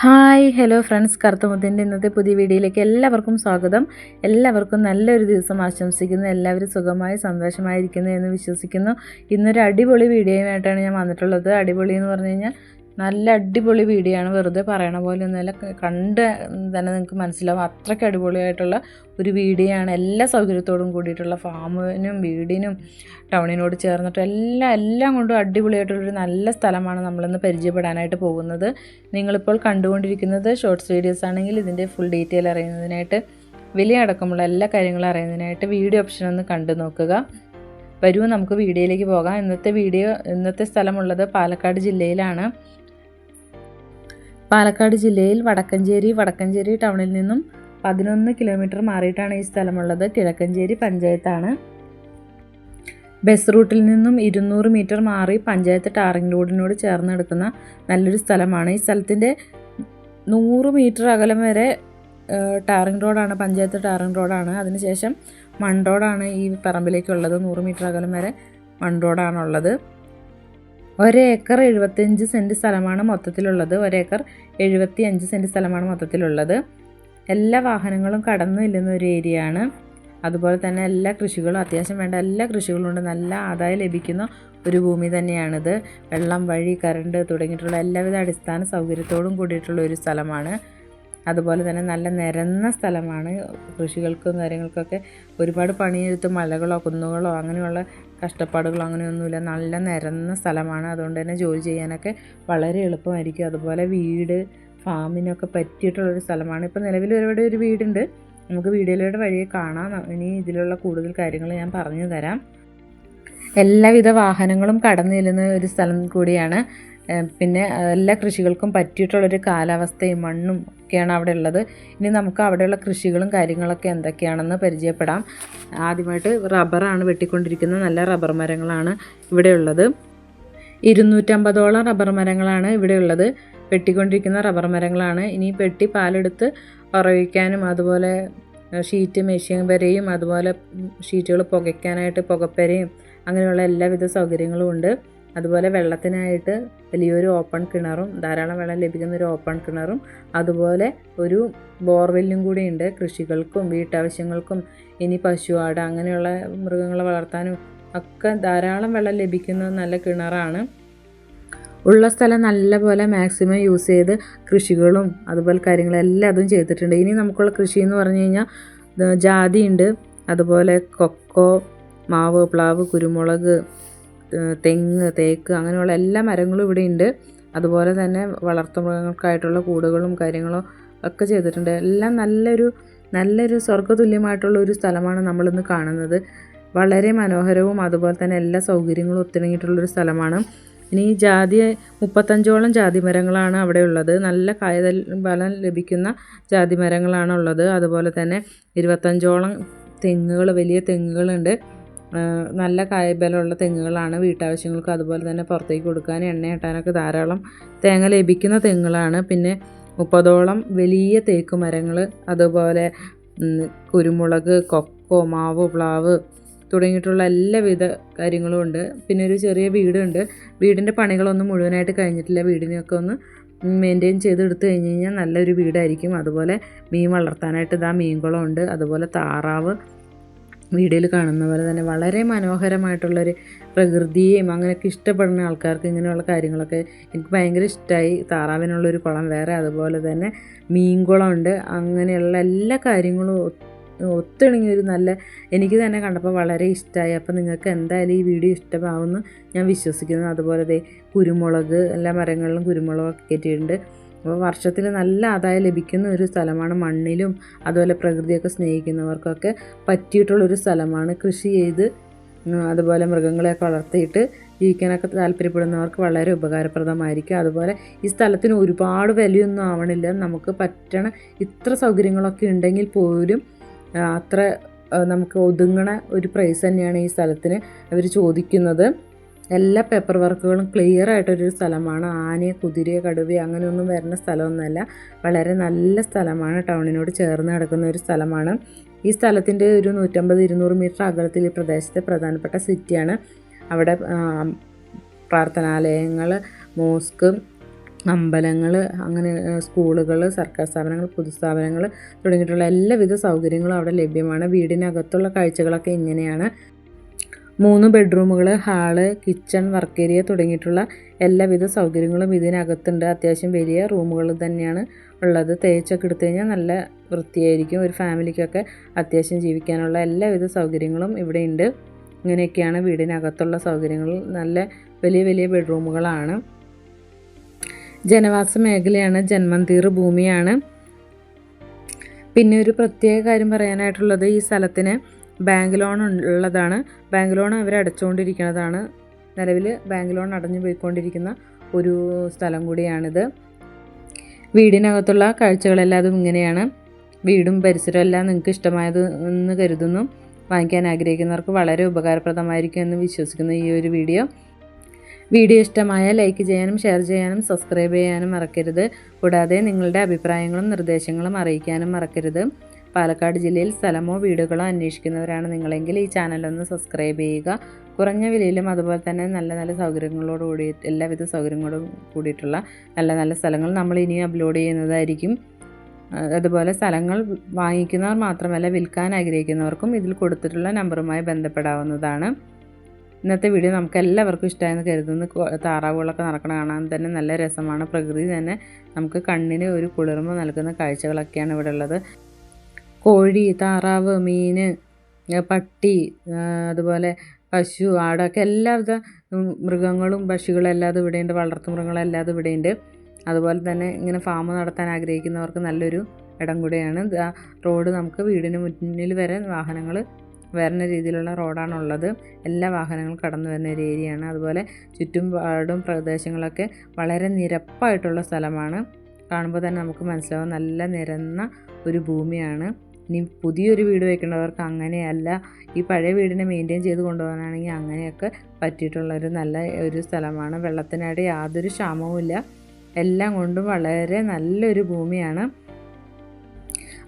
Hi hello friends. കറുത്തമുത്തിന്റെ ഇന്നത്തെ പുതിയ വീഡിയോയിലേക്ക് എല്ലാവർക്കും സ്വാഗതം. എല്ലാവർക്കും നല്ലൊരു ദിവസം ആശംസിക്കുന്നു. എല്ലാവരും സുഖമായി സന്തോഷമായിരിക്കുന്നു എന്ന് വിശ്വസിക്കുന്നു. ഇന്നൊരു അടിപൊളി വീഡിയോയുമായിട്ടാണ് ഞാൻ വന്നിട്ടുള്ളത്. അടിപൊളി എന്ന് പറഞ്ഞു കഴിഞ്ഞാൽ നല്ല അടിപൊളി വീഡിയോയാണ് വെറുതെ പറയണ പോലെ ഒന്നുമല്ല. കണ്ട് തന്നെ നിങ്ങൾക്ക് മനസ്സിലാവും. അത്രയ്ക്ക് അടിപൊളിയായിട്ടുള്ള ഒരു വീഡിയോ ആണ് എല്ലാ സൗകര്യത്തോടും കൂടിയിട്ടുള്ള ഫാമിനും വീടിനും ടൗണിനോട് ചേർന്നിട്ട് എല്ലാം എല്ലാം കൊണ്ടും അടിപൊളിയായിട്ടുള്ളൊരു നല്ല സ്ഥലമാണ് നമ്മളിന്ന് പരിചയപ്പെടാനായിട്ട് പോകുന്നത്. നിങ്ങളിപ്പോൾ കണ്ടുകൊണ്ടിരിക്കുന്നത് ഷോർട്സ് വീഡിയോസ് ആണെങ്കിൽ ഇതിന്റെ ഫുൾ ഡീറ്റെയിൽ അറിയുന്നതിനായിട്ട് വില അടക്കമുള്ള എല്ലാ കാര്യങ്ങളും അറിയുന്നതിനായിട്ട് വീഡിയോ ഓപ്ഷൻ ഒന്ന് കണ്ടു നോക്കുക. വരൂ നമുക്ക് വീഡിയോയിലേക്ക് പോകാം. ഇന്നത്തെ വീഡിയോ ഇന്നത്തെ സ്ഥലമുള്ളത് പാലക്കാട് ജില്ലയിലാണ്. പാലക്കാട് ജില്ലയിൽ വടക്കഞ്ചേരി വടക്കഞ്ചേരി ടൗണിൽ നിന്നും പതിനൊന്ന് കിലോമീറ്റർ മാറിയിട്ടാണ് ഈ സ്ഥലമുള്ളത്. കിഴക്കഞ്ചേരി പഞ്ചായത്താണ്. ബസ് റൂട്ടിൽ നിന്നും ഇരുന്നൂറ് മീറ്റർ മാറി പഞ്ചായത്ത് ടാറിംഗ് റോഡിനോട് ചേർന്ന് കിടക്കുന്ന നല്ലൊരു സ്ഥലമാണ്. ഈ സ്ഥലത്തിന്റെ നൂറ് മീറ്റർ അകലം വരെ ടാറിംഗ് റോഡാണ് പഞ്ചായത്ത് ടാറിംഗ് റോഡാണ്. അതിനുശേഷം മൺ റോഡാണ് ഈ പറമ്പിലേക്കുള്ളത്. നൂറ് മീറ്റർ അകലം വരെ മൺ റോഡാണുള്ളത്. ഒരേക്കർ എഴുപത്തിയഞ്ച് സെന്റ് സ്ഥലമാണ് മൊത്തത്തിലുള്ളത്. ഒരേക്കർ എഴുപത്തി അഞ്ച് സെന്റ് സ്ഥലമാണ് മൊത്തത്തിലുള്ളത്. എല്ലാ വാഹനങ്ങളും കടന്നു ഇല്ലുന്ന ഒരു ഏരിയ ആണ്. അതുപോലെ തന്നെ എല്ലാ കൃഷികളും അത്യാവശ്യം വേണ്ട എല്ലാ കൃഷികളും ഉണ്ട്. നല്ല ആദായം ലഭിക്കുന്ന ഒരു ഭൂമി തന്നെയാണിത്. വെള്ളം വഴി കറണ്ട് തുടങ്ങിയിട്ടുള്ള എല്ലാവിധ അടിസ്ഥാന സൗകര്യത്തോടും കൂടിയിട്ടുള്ള ഒരു സ്ഥലമാണ്. അതുപോലെ തന്നെ നല്ല നിരന്ന സ്ഥലമാണ്. കൃഷികൾക്കും കാര്യങ്ങൾക്കൊക്കെ ഒരുപാട് പണിയെടുത്ത് മലകളോ കുന്നുകളോ അങ്ങനെയുള്ള കഷ്ടപ്പാടുകളോ അങ്ങനെയൊന്നുമില്ല. നല്ല നിരന്ന സ്ഥലമാണ്. അതുകൊണ്ട് തന്നെ ജോലി ചെയ്യാനൊക്കെ വളരെ എളുപ്പമായിരിക്കും. അതുപോലെ വീട് ഫാമിനൊക്കെ പറ്റിയിട്ടുള്ളൊരു സ്ഥലമാണ്. ഇപ്പോൾ നിലവിൽ ഒരുപാട് ഒരു വീടുണ്ട്. നമുക്ക് വീഡിയോയിലൂടെ വഴിയെ കാണാം. ഇനി ഇതിലുള്ള കൂടുതൽ കാര്യങ്ങൾ ഞാൻ പറഞ്ഞു തരാം. എല്ലാവിധ വാഹനങ്ങളും കടന്നു ചെല്ലുന്ന ഒരു സ്ഥലം കൂടിയാണ് പിന്നെ എല്ലാ കൃഷികൾക്കും പറ്റിയിട്ടുള്ളൊരു കാലാവസ്ഥയും മണ്ണും ഒക്കെയാണ് അവിടെ ഉള്ളത്. ഇനി നമുക്ക് അവിടെയുള്ള കൃഷികളും കാര്യങ്ങളൊക്കെ എന്തൊക്കെയാണെന്ന് പരിചയപ്പെടാം. ആദ്യമായിട്ട് റബ്ബറാണ് വെട്ടിക്കൊണ്ടിരിക്കുന്ന നല്ല റബ്ബർ മരങ്ങളാണ് ഇവിടെയുള്ളത് ഇരുന്നൂറ്റമ്പതോളം റബ്ബർ മരങ്ങളാണ് ഇവിടെയുള്ളത് വെട്ടിക്കൊണ്ടിരിക്കുന്ന റബ്ബർ മരങ്ങളാണ്. ഇനി വെട്ടി പാലെടുത്ത് ഉറവിക്കാനും അതുപോലെ ഷീറ്റ് മെഷീൻ വരെയും അതുപോലെ ഷീറ്റുകൾ പുകയ്ക്കാനായിട്ട് പുകപ്പരയും അങ്ങനെയുള്ള എല്ലാവിധ സൗകര്യങ്ങളും ഉണ്ട്. അതുപോലെ വെള്ളത്തിനായിട്ട് വലിയൊരു ഓപ്പൺ കിണറും ധാരാളം വെള്ളം ലഭിക്കുന്ന ഒരു ഓപ്പൺ കിണറും അതുപോലെ ഒരു ബോർവെല്ലും കൂടി ഉണ്ട്. കൃഷികൾക്കും വീട്ടാവശ്യങ്ങൾക്കും ഇനി പശു ആട് അങ്ങനെയുള്ള മൃഗങ്ങളെ വളർത്താനും ഒക്കെ ധാരാളം വെള്ളം ലഭിക്കുന്ന നല്ല കിണറാണ്. ഉള്ള സ്ഥലം നല്ലപോലെ മാക്സിമം യൂസ് ചെയ്ത് കൃഷികളും അതുപോലെ കാര്യങ്ങളെല്ലാം അതും ചെയ്തിട്ടുണ്ട്. ഇനി നമുക്കുള്ള കൃഷി എന്ന് പറഞ്ഞു കഴിഞ്ഞാൽ ജാതിയുണ്ട്. അതുപോലെ കൊക്കോ മാവ് പ്ലാവ് കുരുമുളക് തെങ്ങ് തേക്ക് അങ്ങനെയുള്ള എല്ലാ മരങ്ങളും ഇവിടെ ഉണ്ട് അതുപോലെ തന്നെ വളർത്തുമൃഗങ്ങൾക്കായിട്ടുള്ള കൂടുകളും കാര്യങ്ങളും ഒക്കെ ചെയ്തിട്ടുണ്ട്. എല്ലാം നല്ലൊരു നല്ലൊരു സ്വർഗതുല്യമായിട്ടുള്ള ഒരു സ്ഥലമാണ് നമ്മളിന്ന് കാണുന്നത്. വളരെ മനോഹരവും അതുപോലെ തന്നെ എല്ലാ സൗകര്യങ്ങളും ഒത്തിണങ്ങിയിട്ടുള്ളൊരു സ്ഥലമാണ്. ഇനി ജാതി മുപ്പത്തഞ്ചോളം ജാതി മരങ്ങളാണ് അവിടെ ഉള്ളത്. നല്ല കായതൽ ഫലം ലഭിക്കുന്ന ജാതി മരങ്ങളാണ് ഉള്ളത്. അതുപോലെ തന്നെ ഇരുപത്തഞ്ചോളം തെങ്ങുകൾ വലിയ തെങ്ങുകളുണ്ട്. നല്ല കായബലമുള്ള തെങ്ങുകളാണ് വീട്ടാവശ്യങ്ങൾക്ക് അതുപോലെ തന്നെ പുറത്തേക്ക് കൊടുക്കാൻ എണ്ണയാട്ടാനൊക്കെ ധാരാളം തേങ്ങ ലഭിക്കുന്ന തെങ്ങുകളാണ്. പിന്നെ മുപ്പതോളം വലിയ തേക്ക് മരങ്ങൾ അതുപോലെ കുരുമുളക് കൊക്കോ മാവ് പ്ലാവ് തുടങ്ങിയിട്ടുള്ള എല്ലാവിധ കാര്യങ്ങളും ഉണ്ട്. പിന്നെ ഒരു ചെറിയ വീടുണ്ട്. വീടിന്റെ പണികളൊന്നും മുഴുവനായിട്ട് കഴിഞ്ഞിട്ടില്ല. വീടിനെയൊക്കെ ഒന്ന് മെയിന്റെയിൻ ചെയ്ത് എടുത്തു കഴിഞ്ഞ് കഴിഞ്ഞാൽ നല്ലൊരു വീടായിരിക്കും. അതുപോലെ മീൻ വളർത്താനായിട്ട് ഇതാ മീൻകുളം ഉണ്ട്. അതുപോലെ താറാവ് വീഡിയോയിൽ കാണുന്ന പോലെ തന്നെ വളരെ മനോഹരമായിട്ടുള്ളൊരു പ്രകൃതിയെയും അങ്ങനെയൊക്കെ ഇഷ്ടപ്പെടുന്ന ആൾക്കാർക്ക് ഇങ്ങനെയുള്ള കാര്യങ്ങളൊക്കെ എനിക്ക് ഭയങ്കര ഇഷ്ടമായി താറാവിനുള്ളൊരു കുളം വേറെ അതുപോലെ തന്നെ മീൻകുളമുണ്ട്. അങ്ങനെയുള്ള എല്ലാ കാര്യങ്ങളും ഒത്തിണങ്ങിയ ഒരു നല്ല എനിക്ക് തന്നെ കണ്ടപ്പോൾ വളരെ ഇഷ്ടമായി അപ്പോൾ നിങ്ങൾക്ക് എന്തായാലും ഈ വീഡിയോ ഇഷ്ടമാവുമെന്ന് ഞാൻ വിശ്വസിക്കുന്നു. അതുപോലെ കുരുമുളക് എല്ലാ മരങ്ങളിലും കുരുമുളകൊക്കെ കയറ്റിയിട്ടുണ്ട്. അപ്പോൾ വർഷത്തിൽ നല്ല ആദായം ലഭിക്കുന്ന ഒരു സ്ഥലമാണ് മണ്ണിലും അതുപോലെ പ്രകൃതിയൊക്കെ സ്നേഹിക്കുന്നവർക്കൊക്കെ പറ്റിയിട്ടുള്ളൊരു സ്ഥലമാണ് കൃഷി ചെയ്ത് അതുപോലെ മൃഗങ്ങളെയൊക്കെ വളർത്തിയിട്ട് ജീവിക്കാനൊക്കെ താല്പര്യപ്പെടുന്നവർക്ക് വളരെ ഉപകാരപ്രദമായിരിക്കും. അതുപോലെ ഈ സ്ഥലത്തിന് ഒരുപാട് വിലയൊന്നും ആവണില്ല. നമുക്ക് പറ്റണ ഇത്ര സൗകര്യങ്ങളൊക്കെ ഉണ്ടെങ്കിൽ പോലും അത്ര നമുക്ക് ഒതുങ്ങണ ഒരു പ്രൈസ് തന്നെയാണ് ഈ സ്ഥലത്തിന് അവർ ചോദിക്കുന്നത്. എല്ലാ പേപ്പർ വർക്കുകളും ക്ലിയർ ആയിട്ടൊരു സ്ഥലമാണ്. ആനയെ കുതിരയെ കടുവയെ അങ്ങനെയൊന്നും വരുന്ന സ്ഥലമൊന്നുമല്ല. വളരെ നല്ല സ്ഥലമാണ്. ടൗണിനോട് ചേർന്ന് കിടക്കുന്ന ഒരു സ്ഥലമാണ്. ഈ സ്ഥലത്തിന്റെ ഒരു നൂറ്റമ്പത് ഇരുന്നൂറ് മീറ്റർ അകലത്തിൽ ഈ പ്രദേശത്തെ പ്രധാനപ്പെട്ട സിറ്റിയാണ് അവിടെ പ്രാർത്ഥനാലയങ്ങൾ മോസ്ക് അമ്പലങ്ങൾ അങ്ങനെ സ്കൂളുകൾ സർക്കാർ സ്ഥാപനങ്ങൾ പൊതുസ്ഥാപനങ്ങൾ തുടങ്ങിയിട്ടുള്ള എല്ലാവിധ സൗകര്യങ്ങളും അവിടെ ലഭ്യമാണ്. വീടിനകത്തുള്ള കാഴ്ചകളൊക്കെ ഇങ്ങനെയാണ്. മൂന്ന് ബെഡ്റൂമുകൾ ഹാൾ കിച്ചൺ വർക്ക് ഏരിയ തുടങ്ങിയിട്ടുള്ള എല്ലാവിധ സൗകര്യങ്ങളും ഇതിനകത്തുണ്ട്. അത്യാവശ്യം വലിയ റൂമുകൾ തന്നെയാണ് ഉള്ളത്. തേച്ചൊക്കെ എടുത്തു കഴിഞ്ഞാൽ നല്ല വൃത്തിയായിരിക്കും. ഒരു ഫാമിലിക്കൊക്കെ അത്യാവശ്യം ജീവിക്കാനുള്ള എല്ലാവിധ സൗകര്യങ്ങളും ഇവിടെ ഉണ്ട്. ഇങ്ങനെയൊക്കെയാണ് വീടിനകത്തുള്ള സൗകര്യങ്ങൾ. നല്ല വലിയ വലിയ ബെഡ്റൂമുകളാണ്. ജനവാസ മേഖലയാണ് ജന്മന്തീർ ഭൂമിയാണ്. പിന്നെ ഒരു പ്രത്യേക കാര്യം പറയാനായിട്ടുള്ളത് ഈ സ്ഥലത്തിന് ബാങ്ക് ലോൺ ഉള്ളതാണ് ബാങ്ക് ലോൺ അവർ അടച്ചുകൊണ്ടിരിക്കുന്നതാണ് നിലവിൽ ബാങ്ക് ലോൺ അടഞ്ഞു പോയിക്കൊണ്ടിരിക്കുന്ന ഒരു സ്ഥലം കൂടിയാണിത്. വീടിനകത്തുള്ള കാഴ്ചകളെല്ലാം ഇങ്ങനെയാണ്. വീടും പരിസരവും എല്ലാം നിങ്ങൾക്ക് ഇഷ്ടമായത് എന്ന് കരുതുന്നു. വാങ്ങിക്കാൻ ആഗ്രഹിക്കുന്നവർക്ക് വളരെ ഉപകാരപ്രദമായിരിക്കും എന്ന് വിശ്വസിക്കുന്നു ഈ ഒരു വീഡിയോ. വീഡിയോ ഇഷ്ടമായ ലൈക്ക് ചെയ്യാനും ഷെയർ ചെയ്യാനും സബ്സ്ക്രൈബ് ചെയ്യാനും മറക്കരുത്. കൂടാതെ നിങ്ങളുടെ അഭിപ്രായങ്ങളും നിർദ്ദേശങ്ങളും അറിയിക്കാനും മറക്കരുത്. പാലക്കാട് ജില്ലയിൽ സ്ഥലമോ വീടുകളോ അന്വേഷിക്കുന്നവരാണ് നിങ്ങളെങ്കിൽ ഈ ചാനലൊന്ന് സബ്സ്ക്രൈബ് ചെയ്യുക. കുറഞ്ഞ വിലയിലും അതുപോലെ തന്നെ നല്ല നല്ല സൗകര്യങ്ങളോട് കൂടി എല്ലാവിധ സൗകര്യങ്ങളോടും കൂടിയിട്ടുള്ള നല്ല നല്ല സ്ഥലങ്ങൾ നമ്മൾ ഇനി അപ്ലോഡ് ചെയ്യുന്നതായിരിക്കും. അതുപോലെ സ്ഥലങ്ങൾ വാങ്ങിക്കുന്നവർ മാത്രമല്ല വിൽക്കാൻ ആഗ്രഹിക്കുന്നവർക്കും ഇതിൽ കൊടുത്തിട്ടുള്ള നമ്പറുമായി ബന്ധപ്പെടാവുന്നതാണ്. ഇന്നത്തെ വീഡിയോ നമുക്ക് എല്ലാവർക്കും ഇഷ്ടമായെന്ന് കരുതുന്നു. താറാവുകളൊക്കെ നടക്കണ കാണാൻ തന്നെ നല്ല രസമാണ്. പ്രകൃതി തന്നെ നമുക്ക് കണ്ണിന് ഒരു കുളിർമ നൽകുന്ന കാഴ്ചകളൊക്കെയാണ് ഇവിടെ ഉള്ളത്. കോഴി താറാവ് മീൻ പട്ടി അതുപോലെ പശു ആടൊക്കെ എല്ലാവിധ മൃഗങ്ങളും പക്ഷികളും എല്ലാതും ഇവിടെയുണ്ട്. വളർത്തു മൃഗങ്ങളെല്ലാം ഇവിടെയുണ്ട്. അതുപോലെ തന്നെ ഇങ്ങനെ ഫാം നടത്താൻ ആഗ്രഹിക്കുന്നവർക്ക് നല്ലൊരു ഇടം കൂടെയാണ്. റോഡ് നമുക്ക് വീടിന് മുന്നിൽ വരെ വാഹനങ്ങൾ വരുന്ന രീതിയിലുള്ള റോഡാണുള്ളത് എല്ലാ വാഹനങ്ങളും കടന്നു വരുന്ന ഒരു ഏരിയയാണ് അതുപോലെ ചുറ്റുപാടും പ്രദേശങ്ങളൊക്കെ വളരെ നിരപ്പായിട്ടുള്ള സ്ഥലമാണ്. കാണുമ്പോൾ തന്നെ നമുക്ക് മനസ്സിലാവും നല്ല നിരന്ന ഒരു ഭൂമിയാണ്. ഇനി പുതിയൊരു വീട് വയ്ക്കേണ്ടവർക്ക് അങ്ങനെയല്ല. ഈ പഴയ വീടിനെ മെയിന്റെയിൻ ചെയ്ത് കൊണ്ടുപോകാനാണെങ്കിൽ അങ്ങനെയൊക്കെ പറ്റിയിട്ടുള്ളൊരു നല്ല ഒരു സ്ഥലമാണ്. വെള്ളത്തിനായിട്ട് യാതൊരു ക്ഷാമവുമില്ല എല്ലാം കൊണ്ടും വളരെ നല്ലൊരു ഭൂമിയാണ്.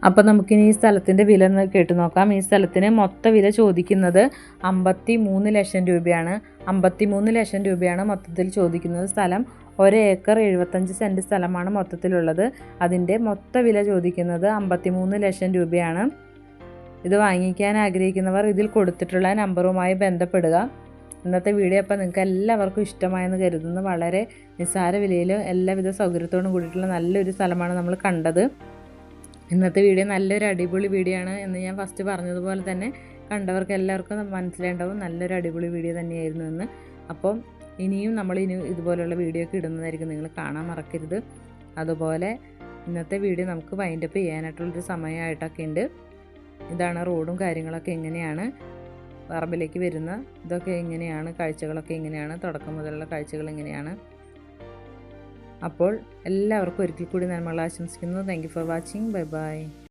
അപ്പോൾ നമുക്കിനി ഈ സ്ഥലത്തിന്റെ വില കേട്ട് നോക്കാം. ഈ സ്ഥലത്തിന് മൊത്ത വില ചോദിക്കുന്നത് അമ്പത്തി മൂന്ന് ലക്ഷം രൂപയാണ്. അമ്പത്തി മൂന്ന് ലക്ഷം രൂപയാണ് മൊത്തത്തിൽ ചോദിക്കുന്നത് സ്ഥലം. ഒരു ഏക്കർ എഴുപത്തഞ്ച് സെന്റ് സ്ഥലമാണ് മൊത്തത്തിലുള്ളത്. അതിന്റെ മൊത്ത വില ചോദിക്കുന്നത് അമ്പത്തി മൂന്ന് ലക്ഷം രൂപയാണ്. ഇത് വാങ്ങിക്കാൻ ആഗ്രഹിക്കുന്നവർ ഇതിൽ കൊടുത്തിട്ടുള്ള നമ്പറുമായി ബന്ധപ്പെടുക. ഇന്നത്തെ വീഡിയോ അപ്പോൾ നിങ്ങൾക്ക് എല്ലാവർക്കും ഇഷ്ടമായെന്ന് കരുതുന്നു. വളരെ നിസ്സാര വിലയിൽ എല്ലാവിധ സൗകര്യത്തോടും കൂടിയിട്ടുള്ള നല്ലൊരു സ്ഥലമാണ് നമ്മൾ കണ്ടത്. ഇന്നത്തെ വീഡിയോ നല്ലൊരു അടിപൊളി വീഡിയോ ആണ് എന്ന് ഞാൻ ഫസ്റ്റ് പറഞ്ഞതുപോലെ തന്നെ കണ്ടവർക്ക് എല്ലാവർക്കും മനസ്സിലായിട്ടുണ്ടാവും നല്ലൊരു അടിപൊളി വീഡിയോ തന്നെയായിരുന്നു എന്ന്. അപ്പം ഇനിയും നമ്മൾ ഇനി ഇതുപോലെയുള്ള വീഡിയോ ഒക്കെ ഇടുന്നതായിരിക്കും. നിങ്ങൾ കാണാൻ മറക്കരുത്. അതുപോലെ ഇന്നത്തെ വീഡിയോ നമുക്ക് വൈൻഡപ്പ് ചെയ്യാനായിട്ടുള്ളൊരു സമയമായിട്ടൊക്കെ ഉണ്ട്. ഇതാണ് റോഡും കാര്യങ്ങളൊക്കെ എങ്ങനെയാണ് പറമ്പിലേക്ക് വരുന്ന ഇതൊക്കെ എങ്ങനെയാണ് കാഴ്ചകളൊക്കെ എങ്ങനെയാണ് തുടക്കം മുതലുള്ള കാഴ്ചകൾ എങ്ങനെയാണ്. അപ്പോൾ എല്ലാവർക്കും ഒരിക്കൽ കൂടി നന്മകൾ ആശംസിക്കുന്നു. Thank for watching bye bye